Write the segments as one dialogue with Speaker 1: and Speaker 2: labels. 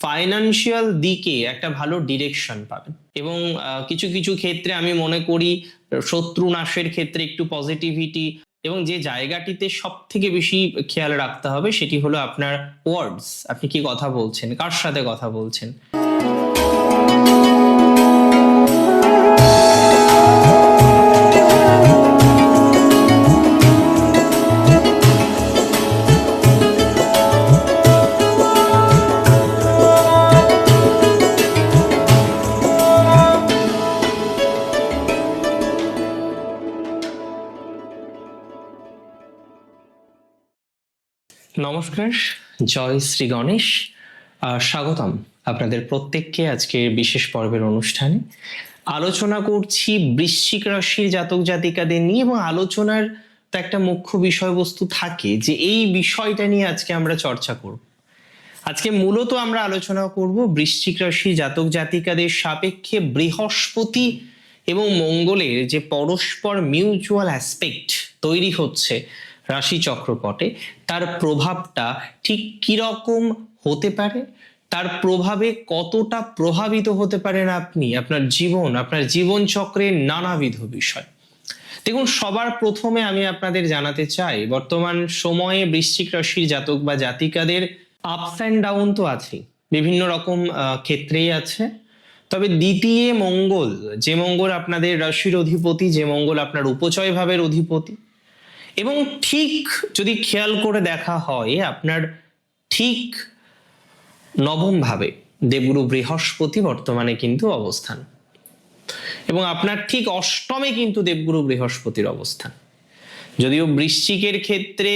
Speaker 1: Financial দিকে একটা ভালো ডিরেকশন পাবেন। এবং কিছু কিছু ক্ষেত্রে আমি মনে করি, শত্রু নাশের ক্ষেত্রে একটু পজিটিভিটি এবং যে জায়গাটিতে সব থেকে বেশি খেয়াল রাখতে হবে সেটি হলো আপনার ওয়ার্ডস আপনি কি কথা বলছেন? কার সাথে কথা বলছেন? নমস্কার, জয় শ্রী গণেশ। স্বাগতম আপনাদের প্রত্যেককে আজকের বিশেষ পর্বের অনুষ্ঠানে। আলোচনা করছি বৃশ্চিক রাশির জাতক জাতিকাদের নিয়ে এবং আলোচনার তো একটা মুখ্য বিষয়বস্তু থাকে যে এই বিষয়টা নিয়ে আজকে আমরা চর্চা করব। আজকে মূলত আমরা আলোচনা করব বৃশ্চিক রাশি জাতক জাতিকাদের সাপেক্ষে বৃহস্পতি এবং মঙ্গলের যে পরস্পর মিউচুয়াল অ্যাসপেক্ট তৈরি হচ্ছে রাশি চক্রপটে তার প্রভাবটা ঠিক কীরকম হতে পারে? তার প্রভাবে কতটা প্রভাবিত হতে পারেন আপনি? আপনার জীবন আপনার জীবন চক্রের নানাবিধ বিষয়। দেখুন, সবার প্রথমে আমি আপনাদের জানাতে চাই, বর্তমান সময়ে বৃশ্চিক রাশির জাতক বা জাতিকাদের আপস অ্যান্ড ডাউন তো আছেই, বিভিন্ন রকম ক্ষেত্রেই আছে। তবে দ্বিতীয় মঙ্গল, যে মঙ্গল আপনাদের রাশির অধিপতি, যে মঙ্গল আপনার উপচয় ভাবের অধিপতি এবং ঠিক যদি খেয়াল করে দেখা হয় আপনার ঠিক নবম ভাবে দেবগুরু বৃহস্পতি বর্তমানে কিন্তু অবস্থান। এবং আপনার ঠিক অষ্টমে কিন্তু দেবগুরু বৃহস্পতির অবস্থান। যদিও বৃশ্চিকের ক্ষেত্রে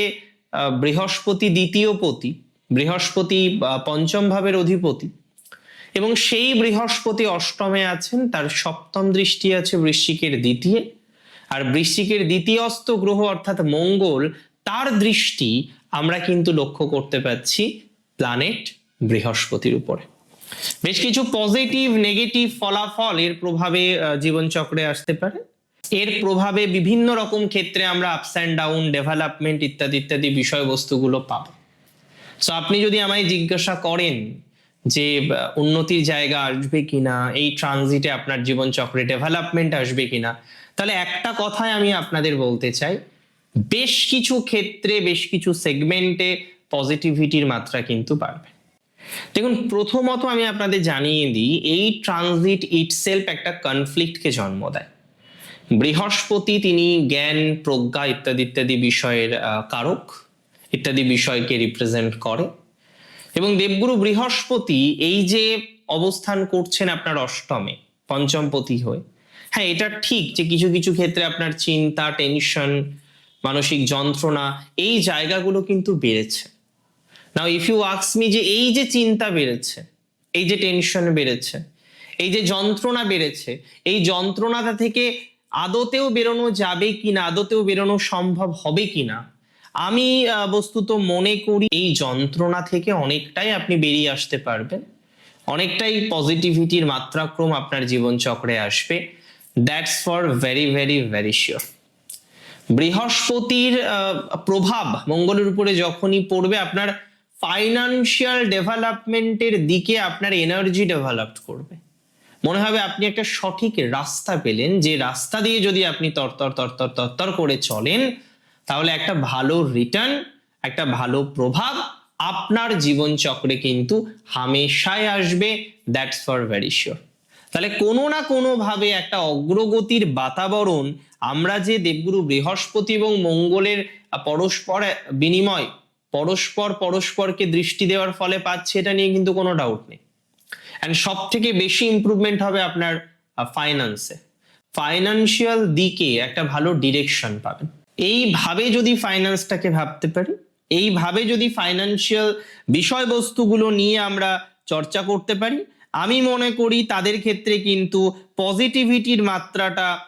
Speaker 1: বৃহস্পতি দ্বিতীয় পতি, বৃহস্পতি পঞ্চম ভাবের অধিপতি এবং সেই বৃহস্পতি অষ্টমে আছেন, তার সপ্তম দৃষ্টি আছে বৃশ্চিকের দ্বিতীয়। আর বৃশ্চিকের দ্বিতীয়স্ত গ্রহ অর্থাৎ মঙ্গল, তার দৃষ্টি আমরা কিন্তু লক্ষ্য করতে পাচ্ছি প্ল্যানেট বৃহস্পতির উপরে। বেশ কিছু পজিটিভ নেগেটিভ ফলাফল এর প্রভাবে জীবনচক্রে আসতে পারে। এর প্রভাবে বিভিন্ন রকম ক্ষেত্রে আমরা আপস অ্যান্ড ডাউন ডেভেলপমেন্ট ইত্যাদি ইত্যাদি বিষয়বস্তুগুলো পাব। সো আপনি যদি আমায় জিজ্ঞাসা করেন যে উন্নতির জায়গা আসবে কিনা, এই ট্রানজিটে আপনার জীবন চক্রে ডেভেলপমেন্ট আসবে কিনা তাহলে একটা কথাই আমি আপনাদের বলতে চাই। বেশ কিছু ক্ষেত্রে, বেশ কিছু সেগমেন্টে পজিটিভিটির মাত্রা কিন্তু বাড়বে। দেখুন, প্রথমত আমি আপনাদের জানিয়ে দিই, এই ট্রানজিট ইটসেলফ একটা কনফ্লিক্টকে জন্ম দেয়। বৃহস্পতি তিনি জ্ঞান, প্রজ্ঞা ইত্যাদি ইত্যাদি বিষয়ের কারক, ইত্যাদি বিষয়কে রিপ্রেজেন্ট করে। এবং দেবগুরু বৃহস্পতি এই যে অবস্থান করছেন আপনার অষ্টমে, পঞ্চমপতি হয়ে হ্যাঁ এটা ঠিক যে কিছু কিছু ক্ষেত্রে আপনার চিন্তা টেনশন মানসিক যন্ত্রণা, এই জায়গাগুলো কিন্তু বেড়েছে। নাও ইফ ইউ আক্স মি যে এই যে চিন্তা বেড়েছে, এই যে টেনশন বেড়েছে, এই যে যন্ত্রণা বেড়েছে, এই যন্ত্রণাটা থেকে আদতেও বেরোনো যাবে কি না আদতেও বেরোনো সম্ভব হবে কি না আমি বস্তুত মনে করি এই যন্ত্রণা থেকে অনেকটাই আপনি বেরিয়ে আসতে পারবেন। অনেকটাই পজিটিভিটির মাত্রাক্রম আপনার জীবন চক্রে আসবে। That's for very very very sure বৃহস্পতির প্রভাব মঙ্গলের উপরে যখনই পড়বে, আপনার ফাইনান্সিয়াল ডেভেলপমেন্টের দিকে আপনার এনার্জি ডেভেলপ করবে। মনে হবে আপনি একটা সঠিক রাস্তা পেলেন, যে রাস্তা দিয়ে যদি আপনি তরতর তরতর তরতর করে চলেন, তাহলে একটা ভালো রিটার্ন একটা ভালো প্রভাব আপনার জীবন চক্রে কিন্তু হামেশাই আসবে। দ্যাটস ফর ভেরি শিওর তাহলে কোনো না কোনো ভাবে একটা অগ্রগতির বাতাবরণ আমরা যে দেবগুরু বৃহস্পতি এবং মঙ্গলের পরস্পর বিনিময়, পরস্পর পরস্পরকে দৃষ্টি দেওয়ার ফলে পাচ্ছে, এটা নিয়ে কিন্তু কোনো ডাউট নেই। অ্যান্ড সব থেকে বেশি ইমপ্রুভমেন্ট হবে আপনার ফাইন্যান্সে ফাইনান্সিয়াল দিকে একটা ভালো ডিরেকশন পাবেন। এইভাবে যদি ফাইন্যান্সটাকে ভাবতে পারি, এইভাবে যদি ফাইনান্সিয়াল বিষয়বস্তুগুলো নিয়ে আমরা চর্চা করতে পারি আমি মনে করি তাদের ক্ষেত্রে কিন্তু পজিটিভিটির মাত্রাটা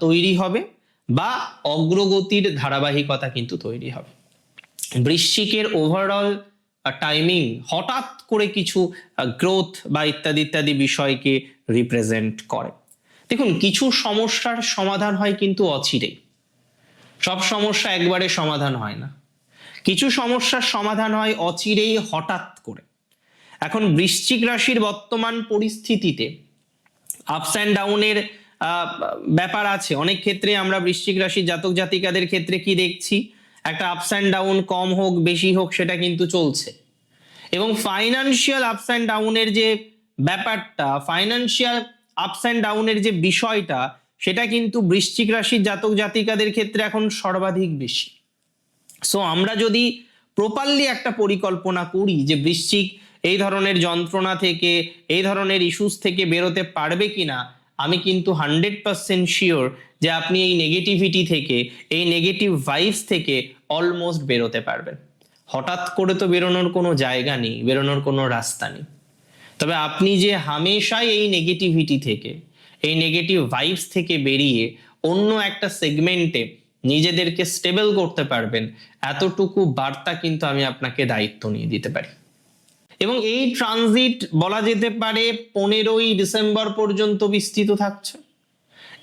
Speaker 1: তৈরি হবে বা অগ্রগতির ধারাবাহিকতা কিন্তু তৈরি হবে। বৃশ্চিকের ওভারঅল টাইমিং হঠাৎ করে কিছু গ্রোথ বা ইত্যাদি ইত্যাদি বিষয়কে রিপ্রেজেন্ট করে। দেখুন, কিছু সমস্যার সমাধান হয় কিন্তু অচিরেই। সব সমস্যা একবারে সমাধান হয় না। কিছু সমস্যার সমাধান হয় অচিরেই হঠাৎ করে। এখন বৃশ্চিক রাশির বর্তমান পরিস্থিতিতে আপস অ্যান্ড ডাউনের ব্যাপার আছে। অনেক ক্ষেত্রে আমরা বৃশ্চিক রাশির জাতক জাতিকাদের ক্ষেত্রে কি দেখছি? একটা আপস অ্যান্ড ডাউন কম হোক, বেশি হোক, সেটা কিন্তু চলছে। এবং ফাইনান্সিয়াল আপস অ্যান্ড ডাউনের যে ব্যাপারটা ফাইনান্সিয়াল আপস অ্যান্ড ডাউনের যে বিষয়টা, সেটা কিন্তু বৃশ্চিক রাশির জাতক জাতিকাদের ক্ষেত্রে এখন সর্বাধিক বেশি। সো আমরা যদি প্রপারলি একটা পরিকল্পনা করি যে বৃশ্চিক এই ধরনের যন্ত্রণা থেকে, এই ধরনের ইস্যুস থেকে বেরোতে পারবে কিনা, আমি কিন্তু হান্ড্রেড পার্সেন্ট শিওর যে আপনি এই নেগেটিভিটি থেকে, এই নেগেটিভ ভাইবস থেকে অলমোস্ট বেরোতে পারবেন। হঠাৎ করে তো বেরোনোর কোনো জায়গা নেই, বেরোনোর কোনো রাস্তা নেই। তবে আপনি যে হামেশাই এই নেগেটিভিটি থেকে, এই নেগেটিভ ভাইবস থেকে বেরিয়ে অন্য একটা সেগমেন্টে নিজেদেরকে স্টেবল করতে পারবেন, এতটুকু বার্তা কিন্তু আমি আপনাকে দায়িত্ব নিয়ে দিতে পারি। এবং এই ট্রানজিট বলা যেতে পারে পনেরোই ডিসেম্বর পর্যন্ত বিস্তৃত থাকছে।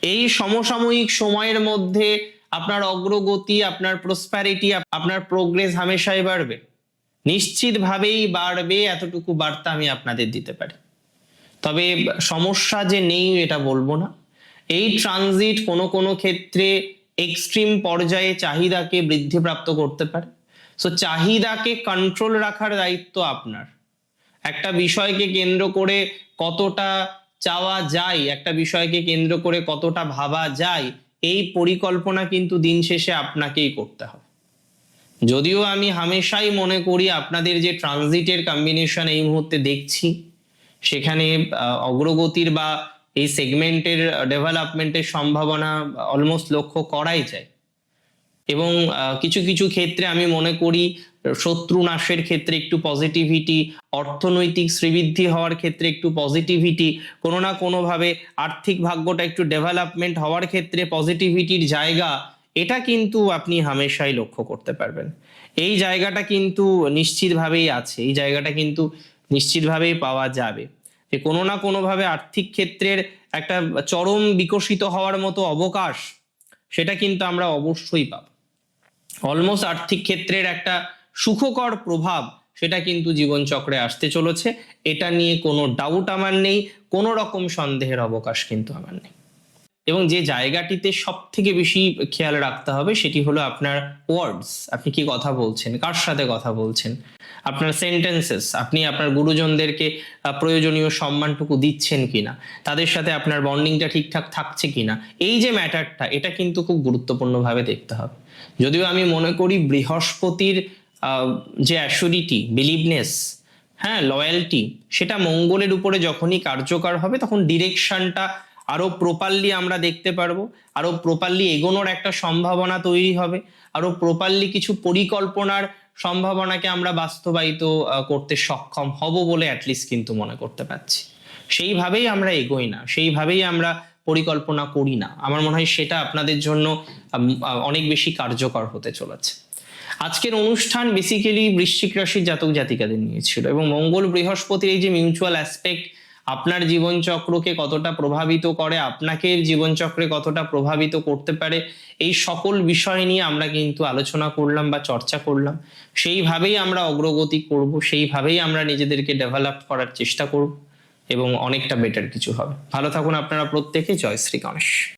Speaker 1: এই সমসাময়িক সময়ের মধ্যে আপনার অগ্রগতি, আপনার প্রসপ্যারিটি আপনার প্রোগ্রেস হামেশাই বাড়বে। নিশ্চিতভাবেই বাড়বে, এতটুকু বার্তা আমি আপনাদের দিতে পারি। তবে সমস্যা যে নেই এটা বলব না। এই ট্রানজিট কোনো কোনো ক্ষেত্রে এক্সট্রিম পর্যায়ে চাহিদাকে বৃদ্ধিপ্রাপ্ত করতে পারে। সো চাহিদাকে কন্ট্রোল রাখার দায়িত্ব আপনার। একটা বিষয়কে কেন্দ্র করে কতটা চাওয়া যায়, একটা বিষয়কে কেন্দ্র করে কতটা ভাবা যায়, এই পরিকল্পনা কিন্তু দিন শেষে আপনাকেই করতে হবে। যদিও আমি হামেশাই মনে করি আপনাদের যে ট্রানজিটের কম্বিনেশন এই মুহূর্তে দেখছি, সেখানে অগ্রগতির বা এই সেগমেন্টের ডেভেলপমেন্টের সম্ভাবনা অলমোস্ট লক্ষ্য করাই যায়। এবং কিছু কিছু ক্ষেত্রে আমি মনে করি, শত্রু নাশের ক্ষেত্রে একটু পজিটিভিটি অর্থনৈতিক শ্রীবৃদ্ধি হওয়ার ক্ষেত্রে একটু পজিটিভিটি কোনো না কোনোভাবে আর্থিক ভাগ্যটা একটু ডেভেলপমেন্ট হওয়ার ক্ষেত্রে পজিটিভিটির জায়গা, এটা কিন্তু আপনি হামেশাই লক্ষ্য করতে পারবেন। এই জায়গাটা কিন্তু নিশ্চিতভাবেই আছে, এই জায়গাটা কিন্তু নিশ্চিতভাবেই পাওয়া যাবে। যে কোনো না কোনোভাবে আর্থিক ক্ষেত্রের একটা চরম বিকশিত হওয়ার মতো অবকাশ, সেটা কিন্তু আমরা অবশ্যই পাবো। অলমোস্ট আর্থিক ক্ষেত্রের একটা সুখকর প্রভাব সেটা কিন্তু জীবনচক্রে আসতে চলেছে। এটা নিয়ে কোনো ডাউট আমার নেই, কোনো রকম সন্দেহের অবকাশ কিন্তু আমার নেই। এবং যে জায়গাটিতে সব থেকে বেশি খেয়াল রাখতে হবে সেটি হলো আপনার ওয়ার্ডস আপনি কি কথা বলছেন? কার সাথে কথা বলছেন? আপনার সেন্টেন্সেস আপনি আপনার গুরুজনদেরকে প্রয়োজনীয় সম্মানটুকু দিচ্ছেন কিনা? তাদের সাথে আপনার বন্ডিংটা ঠিকঠাক থাকছে কিনা? এই যে ম্যাটারটা এটা কিন্তু খুব গুরুত্বপূর্ণভাবে দেখতে হবে। যদিও আমি মনে করি বৃহস্পতির যে অ্যাসুরিটি বিলিভনেস হ্যাঁ লয়্যালটি সেটা মঙ্গলের উপরে যখনই কার্যকর হবে, তখন ডিরেকশনটা আরও প্রপারলি আমরা দেখতে পারব আরও প্রপারলি এগোনোর একটা সম্ভাবনা তৈরি হবে আরও প্রপারলি কিছু পরিকল্পনার সম্ভাবনাকে আমরা বাস্তবায়িত করতে সক্ষম হব বলে অ্যাটলিস্ট কিন্তু মনে করতে পারছি। সেইভাবেই আমরা এগোই না, সেইভাবেই আমরা পরিকল্পনা করি না। আমার মনে হয় সেটা আপনাদের জন্য অনেক বেশি কার্যকর হতে চলেছে। আজকের অনুষ্ঠান বেসিক্যালি বৃশ্চিক রাশির জাতক জাতিকাদের নিয়ে ছিল এবং মঙ্গল বৃহস্পতির এই যে মিউচুয়াল অ্যাসপেক্ট আপনার জীবনচক্রকে কতটা প্রভাবিত করে, আপনাকে জীবনচক্রে কতটা প্রভাবিত করতে পারে, এই সকল বিষয় নিয়ে আমরা কিন্তু আলোচনা করলাম বা চর্চা করলাম। সেইভাবেই আমরা অগ্রগতি করব, সেইভাবেই আমরা নিজেদেরকে ডেভেলপ করার চেষ্টা করব এবং অনেকটা বেটার কিছু হবে। ভালো থাকুন আপনারা প্রত্যেকে, জয় শ্রী গণেশ।